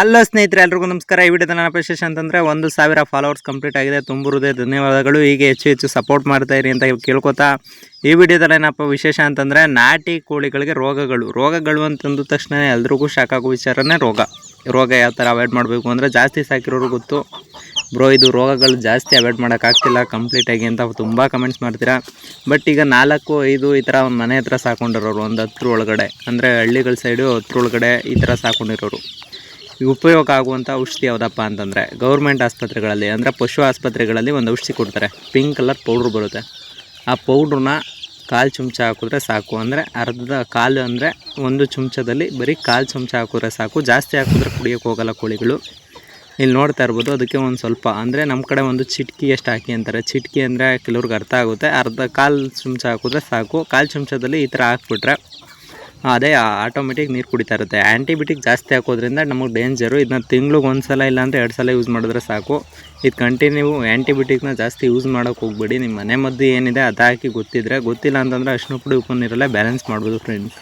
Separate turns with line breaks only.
Hello ಸ್ನೇಹಿತರೆ, ಎಲ್ರಿಗೂ ನಮಸ್ಕಾರ. ಈ ವಿಡಿಯೋದ ನನ್ನ ವಿಶೇಷ ಅಂತಂದರೆ ಒಂದು ಸಾವಿರ ಫಾಲೋವರ್ಸ್ ಕಂಪ್ಲೀಟ್ ಆಗಿದೆ. ತುಂಬ ಧನ್ಯವಾದಗಳು. ಹೀಗೆ ಹೆಚ್ಚು ಹೆಚ್ಚು ಸಪೋರ್ಟ್ ಮಾಡ್ತಾ ಇರಿ ಅಂತ ಕೇಳ್ಕೊತಾ ಈ ವಿಡಿಯೋದಲ್ಲಿ ಏನಪ್ಪ ವಿಶೇಷ ಅಂತಂದರೆ ನಾಟಿ ಕೋಳಿಗಳಿಗೆ ರೋಗಗಳು. ರೋಗಗಳು ಅಂತಂದ ತಕ್ಷಣ ಎಲ್ರಿಗೂ ಶಾಕ್ ಆಗೋ ವಿಚಾರನೇ ರೋಗ. ರೋಗ ಯಾವ ಥರ ಅವಾಯ್ಡ್ ಮಾಡಬೇಕು ಅಂದರೆ ಜಾಸ್ತಿ ಸಾಕಿರೋರು ಗೊತ್ತು. ಬ್ರೋ ಇದು ರೋಗಗಳು ಜಾಸ್ತಿ ಅವಾಯ್ಡ್ ಮಾಡೋಕ್ಕಾಗ್ತಿಲ್ಲ ಕಂಪ್ಲೀಟಾಗಿ ಅಂತ ತುಂಬ ಕಮೆಂಟ್ಸ್ ಮಾಡ್ತೀರಾ. ಬಟ್ ಈಗ ನಾಲ್ಕು, ಐದು ಈ ಥರ ಒಂದು ಮನೆ ಹತ್ರ ಸಾಕೊಂಡಿರೋರು, ಒಂದು ಹತ್ರ ಒಳಗಡೆ. ಅಂದರೆ ಹಳ್ಳಿಗಳ ಸೈಡು ಹತ್ರ ಒಳಗಡೆ ಈ ಥರ ಸಾಕೊಂಡಿರೋರು. ಉಪಯೋಗ ಆಗುವಂಥ ಔಷಧಿ ಯಾವುದಪ್ಪ ಅಂತಂದರೆ ಗೌರ್ಮೆಂಟ್ ಆಸ್ಪತ್ರೆಗಳಲ್ಲಿ, ಅಂದರೆ ಪಶು ಆಸ್ಪತ್ರೆಗಳಲ್ಲಿ ಒಂದು ಔಷಧಿ ಕೊಡ್ತಾರೆ. ಪಿಂಕ್ ಕಲರ್ ಪೌಡ್ರ್ ಬರುತ್ತೆ. ಆ ಪೌಡ್ರನ್ನ ಕಾಲು ಚಮಚ ಹಾಕಿದ್ರೆ ಸಾಕು. ಅಂದರೆ ಅರ್ಧ ಕಾಲು ಅಂದರೆ ಒಂದು ಚಮಚದಲ್ಲಿ ಬರೀ ಕಾಲು ಚಮಚ ಹಾಕಿದ್ರೆ ಸಾಕು. ಜಾಸ್ತಿ ಹಾಕಿದ್ರೆ ಕುಡಿಯೋಕೆ ಹೋಗಲ್ಲ ಕೋಳಿಗಳು. ಇಲ್ಲಿ ನೋಡ್ತಾ ಇರ್ಬೋದು, ಅದಕ್ಕೆ ಒಂದು ಸ್ವಲ್ಪ, ಅಂದರೆ ನಮ್ಮ ಕಡೆ ಒಂದು ಚಿಟ್ಕಿ ಎಷ್ಟು ಹಾಕಿ ಅಂತಾರೆ. ಚಿಟ್ಕಿ ಅಂದರೆ ಕೆಲವ್ರಿಗೆ ಅರ್ಥ ಆಗುತ್ತೆ. ಅರ್ಧ ಕಾಲು ಚಮಚ ಹಾಕಿದ್ರೆ ಸಾಕು. ಕಾಲು ಚಮಚದಲ್ಲಿ ಈ ಥರ ಹಾಕ್ಬಿಟ್ರೆ ಅದೇ ಆಟೋಮೆಟಿಕ್ ನೀರು ಕುಡಿತಾ ಇರುತ್ತೆ. ಆ್ಯಂಟಿಬಯೋಟಿಕ್ ಜಾಸ್ತಿ ಹಾಕೋದ್ರಿಂದ ನಮಗೆ ಡೇಂಜರು ಇದನ್ನ ತಿಂಗ್ಳಿಗೆ ಒಂದು ಸಲ ಇಲ್ಲಾಂದರೆ ಎರಡು ಸಲ ಯೂಸ್ ಮಾಡಿದ್ರೆ ಸಾಕು. ಇದು ಕಂಟಿನ್ಯೂ ಆ್ಯಂಟಿಬಯೋಟಿಕ್ನ ಜಾಸ್ತಿ ಯೂಸ್ ಮಾಡೋಕ್ಕೆ ಹೋಗ್ಬೇಡಿ. ನಿಮ್ಮ ಮನೆ ಮದ್ದು ಏನಿದೆ ಅದು ಹಾಕಿ ಗೊತ್ತಿದ್ರೆ, ಗೊತ್ತಿಲ್ಲ ಅಂತಂದರೆ ಅಷ್ಟು ಪುಡಿ ಉಪ್ಪು ನೀರಲ್ಲೇ ಬ್ಯಾಲೆನ್ಸ್ ಮಾಡ್ಬೋದು ಫ್ರೆಂಡ್ಸ್